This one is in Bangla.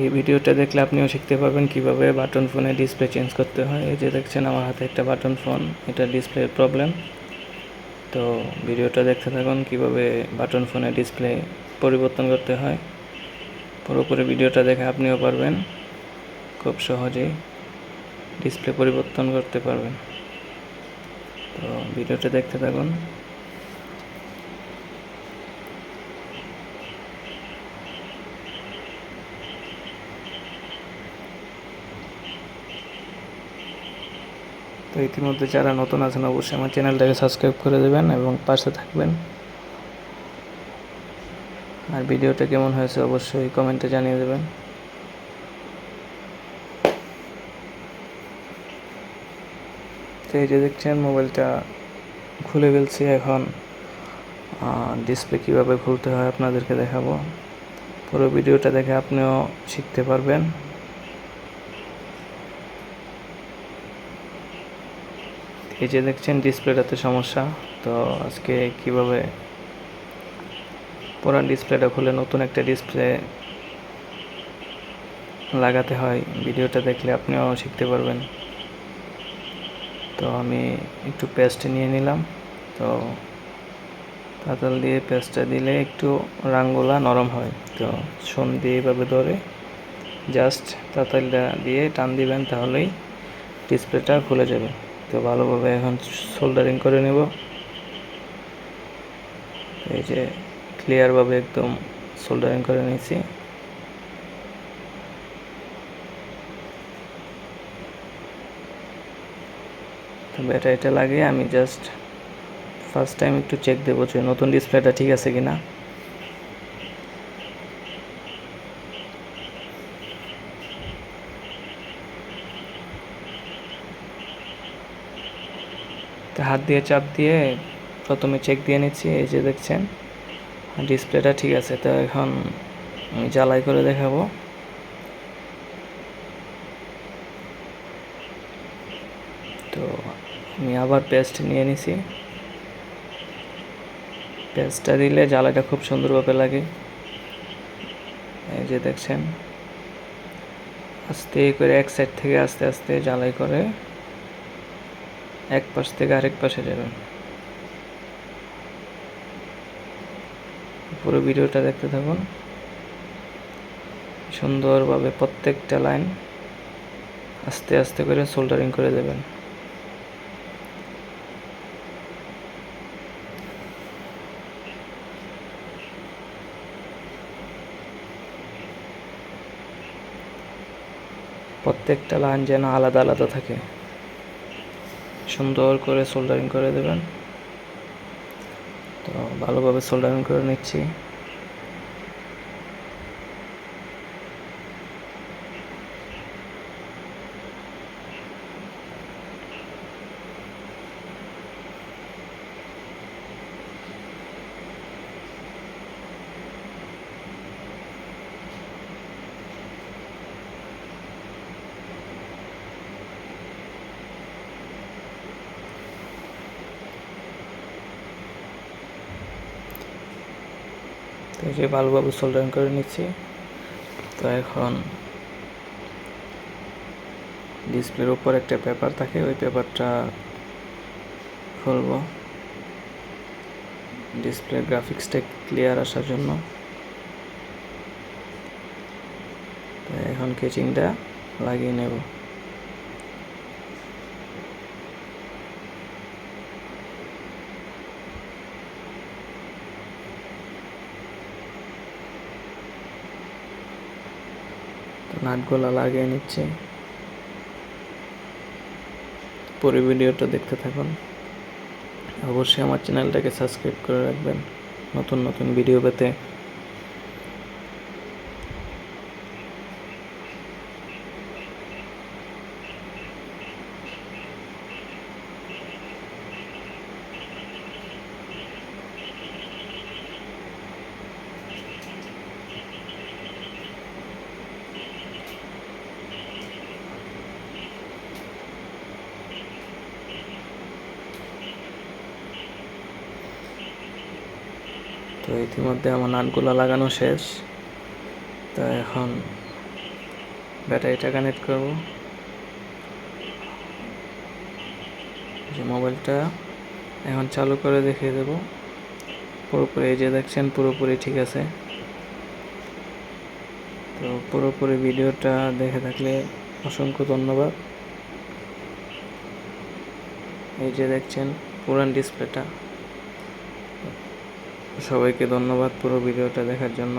এই ভিডিওটা দেখলে আপনিও শিখতে পারবেন কীভাবে বাটন ফোনে ডিসপ্লে চেঞ্জ করতে হয়। এই যে দেখছেন, আমার হাতে একটা বাটন ফোন, এটা ডিসপ্লে প্রবলেম তো ভিডিওটা দেখতে থাকুন, কীভাবে বাটন ফোনে ডিসপ্লে পরিবর্তন করতে হয়। পুরোপুরি ভিডিওটা দেখে আপনিও পারবেন। খুব সহজেই ডিসপ্লে পরিবর্তন করতে পারবেন। তো ভিডিওটা দেখতে থাকুন। তো ইতিমধ্যে যারা নতুন আছেন, অবশ্যই আমার চ্যানেলটাকে সাবস্ক্রাইব করে দেবেন এবং পাশে থাকবেন। আর ভিডিওটা কেমন হয়েছে অবশ্যই কমেন্টে জানিয়ে দেবেন। তো এই যে দেখছেন, মোবাইলটা খুলে ফেলছি এখন। ডিসপ্লে কীভাবে খুলতে হয় আপনাদেরকে দেখাবো। পুরো ভিডিওটা দেখে আপনিও শিখতে পারবেন। এই যে দেখছেন ডিসপ্লেটাতে সমস্যা, তো আজকে কীভাবে পুরান ডিসপ্লেটা খুলে নতুন একটা ডিসপ্লে লাগাতে হয়, ভিডিওটা দেখলে আপনিও শিখতে পারবেন। তো আমি একটু পেস্ট নিয়ে নিলাম, তো তাতাল দিয়ে পেস্টটা দিলে একটু রাঙ্গুলা নরম হয়। তো সোন দিয়ে এভাবে ধরে জাস্ট তাতালটা দিয়ে টান দিবেন, তাহলেই ডিসপ্লেটা খুলে যাবে। তো ভালোভাবে এখন সোল্ডারিং করে নেব। এই যে ক্লিয়ারভাবে একদম সোল্ডারিং করে নিয়েছি। ব্যাটারিটা লাগে আমি জাস্ট ফার্স্ট টাইম একটু চেক দেবো যে নতুন ডিসপ্লেটা ঠিক আছে কি না তো হাত দিয়ে, চাপ দিয়ে প্রথমে চেক দিয়ে নিচ্ছি, এই যে দেখছেন। ডিসপ্লেটা ঠিক আছে, তো এখন আমি জ্বালাই করে দেখাবো। তো আমি আবার পেস্ট নিয়ে নিছি। পেস্টটা দিলে জ্বালাটা খুব সুন্দরভাবে লাগে। এই যে দেখছেন। আস্তে করে এক সাইড থেকে আস্তে আস্তে জ্বালাই করে এক পাশ থেকে আরেক পাশে যাবেন। পুরো ভিডিওটা দেখতে থাকুন। সুন্দরভাবে প্রত্যেকটা লাইন আস্তে আস্তে করে সোল্ডারিং করে দেবেন। প্রত্যেকটা লাইন যেন আলাদা আলাদা থাকে। সুন্দর করে সোল্ডারিং করে দেবেন। তো ভালোভাবে সোল্ডারিং করে নিচ্ছি। তো যে ভালোভাবে সোল্ডারিং করে নিচ্ছি। তো এখন ডিসপ্লের উপর একটা পেপার থাকে, ওই পেপারটা খুলব। ডিসপ্লে গ্রাফিক্সটা ক্লিয়ার আসার জন্য। এখন কেচিংটা লাগিয়ে নেব। নাটগুলো লাগিয়ে নিচ্ছে। পরে ভিডিওটা দেখতে থাকুন। অবশ্যই আমার চ্যানেলটাকে সাবস্ক্রাইব করে রাখবেন। নতুন নতুন ভিডিও পেতে তো ইতিমধ্যে আমার নাটগুলো লাগানো শেষ। তো এখন ব্যাটারিটা কানেক্ট করব। যে মোবাইলটা এখন চালু করে দেখিয়ে দেব। পুরোপুরি এই যে দেখছেন, পুরোপুরি ঠিক আছে। তো পুরোপুরি ভিডিওটা দেখে থাকলে অসংখ্য ধন্যবাদ। এই যে দেখছেন, পুরান ডিসপ্লেটা। সবাইকে ধন্যবাদ পুরো ভিডিওটা দেখার জন্য।